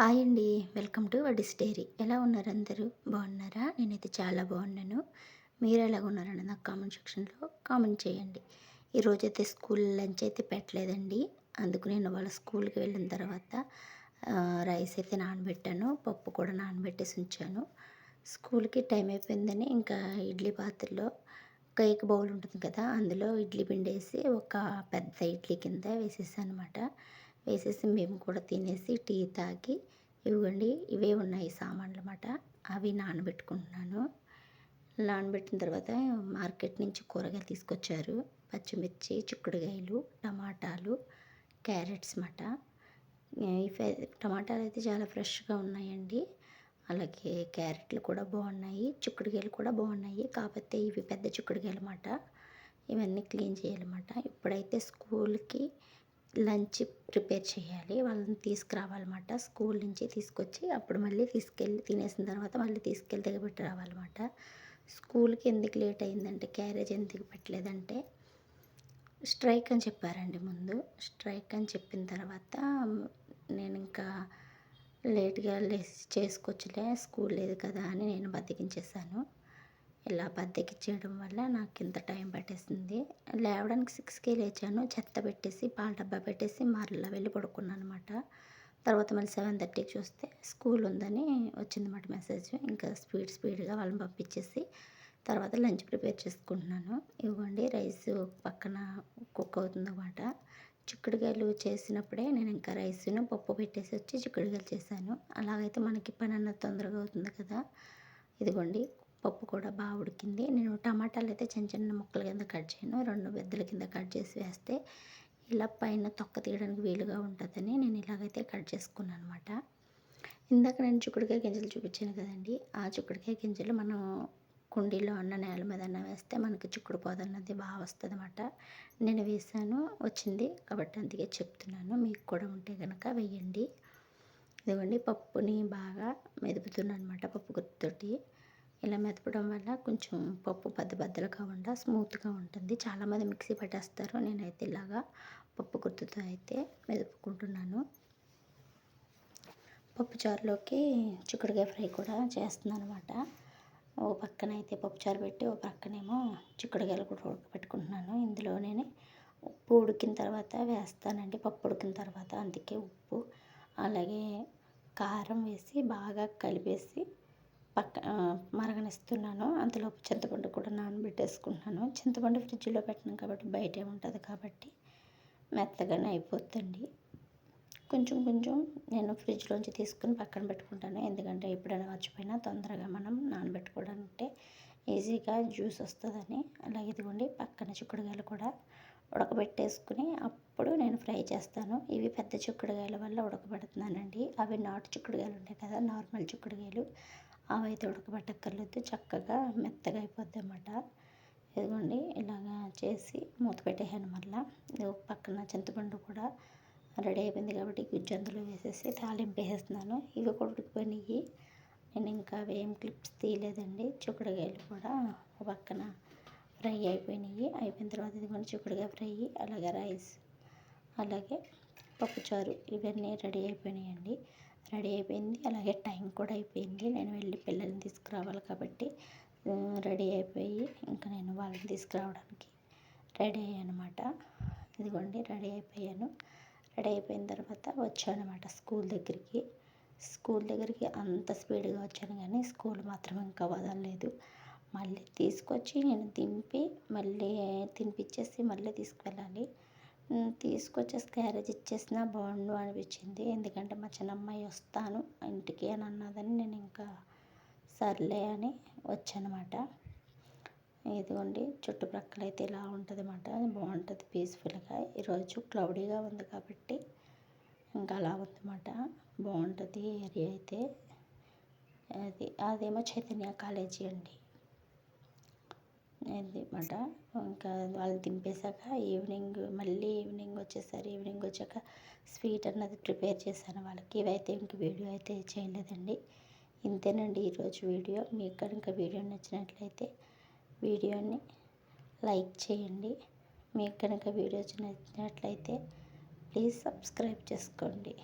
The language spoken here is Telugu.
హాయ్ అండి. వెల్కమ్ టు వడిస్ డైరీ. ఎలా ఉన్నారు అందరూ? బాగున్నారా? నేనైతే చాలా బాగున్నాను. మీరు ఎలా ఉన్నారని నాకు కామెంట్ సెక్షన్లో కామెంట్ చేయండి. ఈరోజు అయితే స్కూల్ లంచ్ అయితే పెట్టలేదండి. అందుకు నేను వాళ్ళ స్కూల్కి వెళ్ళిన తర్వాత రైస్ అయితే నానబెట్టాను. పప్పు కూడా నానబెట్టేసి ఉంచాను. స్కూల్కి టైం అయిపోయిందని ఇంకా ఇడ్లీ పాత్రలో కేక్ బౌల్ ఉంటుంది కదా అందులో ఇడ్లీ పిండి వేసి ఒక పెద్ద ఇడ్లీ కింద వేసేసాను అనమాట వేసేసి మేము కూడా తినేసి టీ తాగి ఇవ్వండి. ఇవే ఉన్నాయి సామాన్లు అన్నమాట అవి నానబెట్టుకుంటున్నాను. నానబెట్టిన తర్వాత మార్కెట్ నుంచి కూరగాయలు తీసుకొచ్చారు. పచ్చిమిర్చి చిక్కుడుకాయలు టమాటాలు క్యారెట్స్ మాట టమాటాలు అయితే చాలా ఫ్రెష్గా ఉన్నాయండి. అలాగే క్యారెట్లు కూడా బాగున్నాయి చిక్కుడుకాయలు కూడా బాగున్నాయి. కాకపోతే ఇవి పెద్ద చిక్కుడుగాయలు అన్నమాట. ఇవన్నీ క్లీన్ చేయాలన్నమాట. ఇప్పుడైతే స్కూల్కి లంచ్ ప్రిపేర్ చేయాలి. వాళ్ళని తీసుకురావాలన్నమాట. స్కూల్ నుంచి తీసుకొచ్చి అప్పుడు మళ్ళీ తీసుకెళ్ళి తినేసిన తర్వాత మళ్ళీ తీసుకెళ్ళి దిగబెట్టి రావాలన్నమాట. స్కూల్కి ఎందుకు లేట్ అయిందంటే క్యారేజ్ ఎందుకు పెట్టలేదంటే స్ట్రైక్ అని చెప్పారండి ముందు. స్ట్రైక్ అని చెప్పిన తర్వాత నేను ఇంకా లేట్గా లేచి చేసుకొచ్చిలే స్కూల్ లేదు కదా అని నేను బద్దకించేసాను ఇలా బద్దకిచ్చేయడం వల్ల నాకు ఇంత టైం పట్టేసింది. లేవడానికి సిక్స్కి లేచాను. చెత్త పెట్టేసి పాల డబ్బా పెట్టేసి మరలా వెళ్ళి పడుకున్నాను అనమాట తర్వాత మళ్ళీ సెవెన్ థర్టీకి చూస్తే స్కూల్ ఉందని వచ్చిందన్నమాట మెసేజ్. ఇంకా స్పీడ్ స్పీడ్గా వాళ్ళని పంపించేసి తర్వాత లంచ్ ప్రిపేర్ చేసుకుంటున్నాను. ఇవ్వండి రైస్ పక్కన కుక్ అవుతుందన్నమాట. చిక్కుడుకాయలు చేసినప్పుడే నేను ఇంకా రైస్ను పప్పు పెట్టేసి వచ్చి చిక్కుడుకాయలు చేశాను. అలాగైతే మనకి పని అన్నది తొందరగా అవుతుంది కదా. ఇదిగోండి పప్పు కూడా బాగా ఉడికింది. నేను టమాటాలు అయితే చిన్న చిన్న ముక్కల కింద కట్ చేయను. రెండు బెద్దల కింద కట్ చేసి వేస్తే ఇలా పైన తొక్క తీయడానికి వీలుగా ఉంటుందని నేను ఇలాగైతే కట్ చేసుకున్నాను అనమాట ఇందాక నేను చిక్కుడుకాయ గింజలు చూపించాను కదండి. ఆ చిక్కుడుకాయ గింజలు మనం కుండీలో అన్న నేల మీద అన్న వేస్తే మనకి చిక్కుడు పోదన్నది బాగా వస్తుంది అనమాట నేను వేసాను వచ్చింది. కాబట్టి అందుకే చెప్తున్నాను. మీకు కూడా ఉంటే కనుక వేయండి. ఇదిగోండి పప్పుని బాగా మెదుపుతున్నాను అనమాట పప్పు గుర్తుతోటి ఇలా మెదపడం వల్ల కొంచెం పప్పు బద్ద బద్దలు కాకుండా స్మూత్గా ఉంటుంది. చాలామంది మిక్సీ పట్టేస్తారు. నేనైతే ఇలాగా పప్పు గుర్తుతో అయితే మెదుపుకుంటున్నాను. పప్పుచారులోకి చిక్కుడుకాయ ఫ్రై కూడా చేస్తున్నాను అనమాట ఓ పక్కన అయితే పప్పుచారు పెట్టి ఓ పక్కనేమో చిక్కుడుకాయలు కూడా ఉడకపెట్టుకుంటున్నాను. ఇందులో నేను ఉప్పు ఉడికిన తర్వాత వేస్తానండి. పప్పు ఉడికిన తర్వాత అందుకే ఉప్పు అలాగే కారం వేసి బాగా కలిపేసి పక్క మరగనిస్తున్నాను. అంతలోపు చింతపండు కూడా నానబెట్టేసుకుంటున్నాను. చింతపండు ఫ్రిడ్జ్లో పెట్టినాం కాబట్టి బయటే ఉంటుంది కాబట్టి మెత్తగానే అయిపోతుంది కొంచెం కొంచెం నేను ఫ్రిడ్జ్లోంచి తీసుకుని పక్కన పెట్టుకుంటాను. ఎందుకంటే ఎప్పుడైనా మర్చిపోయినా తొందరగా మనం నానబెట్టుకోవడానికి ఈజీగా జ్యూస్ వస్తుందని. అలాగే ఇదిగోండి పక్కన చిక్కుడుకాయలు కూడా ఉడకబెట్టేసుకుని అప్పుడు నేను ఫ్రై చేస్తాను. ఇవి పెద్ద చిక్కుడుకాయల వల్ల ఉడకబెడుతున్నానండి. అవి నాటు చిక్కుడుకాయలు ఉంటాయి కదా నార్మల్ చిక్కుడుకాయలు. అవి అయితే ఉడకబెట్టక్కర్లేదు చక్కగా మెత్తగా అయిపోద్ది అన్నమాట ఇదిగోండి ఇలాగా చేసి మూత పెట్టేసాను మళ్ళీ. పక్కన చింతపండు కూడా రెడీ అయిపోయింది కాబట్టి గుజ్జు అందులో వేసేసి తాలింపు వేసేస్తున్నాను. ఇవి కూడా ఉడికిపోయినాయి. నేను ఇంకా ఏం క్లిప్స్ తీయలేదండి. చిక్కుడుకాయలు కూడా పక్కన ఫ్రై అయిపోయినాయి. అయిపోయిన తర్వాత ఇదిగోండి చిక్కుడుకాయ ఫ్రై అలాగే రైస్ అలాగే పప్పుచారు ఇవన్నీ రెడీ అయిపోయినాయండి. రెడీ అయిపోయింది. అలాగే టైం కూడా అయిపోయింది. నేను వెళ్ళి పిల్లల్ని తీసుకురావాలి కాబట్టి రెడీ అయిపోయి ఇంకా నేను వాళ్ళని తీసుకురావడానికి రెడీ అయ్యానమాట. ఇదిగోండి రెడీ అయిపోయాను. రెడీ అయిపోయిన తర్వాత వచ్చాను అనమాట స్కూల్ దగ్గరికి. స్కూల్ దగ్గరికి అంత స్పీడ్గా వచ్చాను కానీ స్కూల్ మాత్రం ఇంకా వదలలేదు. మళ్ళీ తీసుకొచ్చి నేను దింపి మళ్ళీ తినిపించేసి మళ్ళీ తీసుకువెళ్ళాలి. తీసుకొచ్చేసి క్యారేజ్ ఇచ్చేసినా బాగుండు అనిపించింది. ఎందుకంటే మా చిన్నమ్మాయి వస్తాను ఇంటికి అని అన్నదని నేను ఇంకా సర్లే అని వచ్చానమాట. ఇదిగోండి చుట్టుప్రక్కల అయితే ఇలా ఉంటుంది అన్నమాట బాగుంటుంది పీస్ఫుల్గా ఈరోజు క్లౌడీగా ఉంది కాబట్టి ఇంకా అలా ఉందన్నమాట. బాగుంటుంది ఏరియా అయితే. అది అదేమో చైతన్య కాలేజీ అండి. అనమాట ఇంకా వాళ్ళు దింపేశాక ఈవినింగ్ మళ్ళీ ఈవినింగ్ వచ్చేసరి ఈవినింగ్ వచ్చాక స్వీట్ అన్నది ప్రిపేర్ చేశాను వాళ్ళకి. ఇవైతే ఇంక వీడియో అయితే చేయలేదండి. ఇంతేనండి ఈరోజు వీడియో. మీకు కనుక వీడియో నచ్చినట్లయితే వీడియోని లైక్ చేయండి. మీకు కనుక వీడియో నచ్చినట్లయితే ప్లీజ్ సబ్స్క్రైబ్ చేసుకోండి.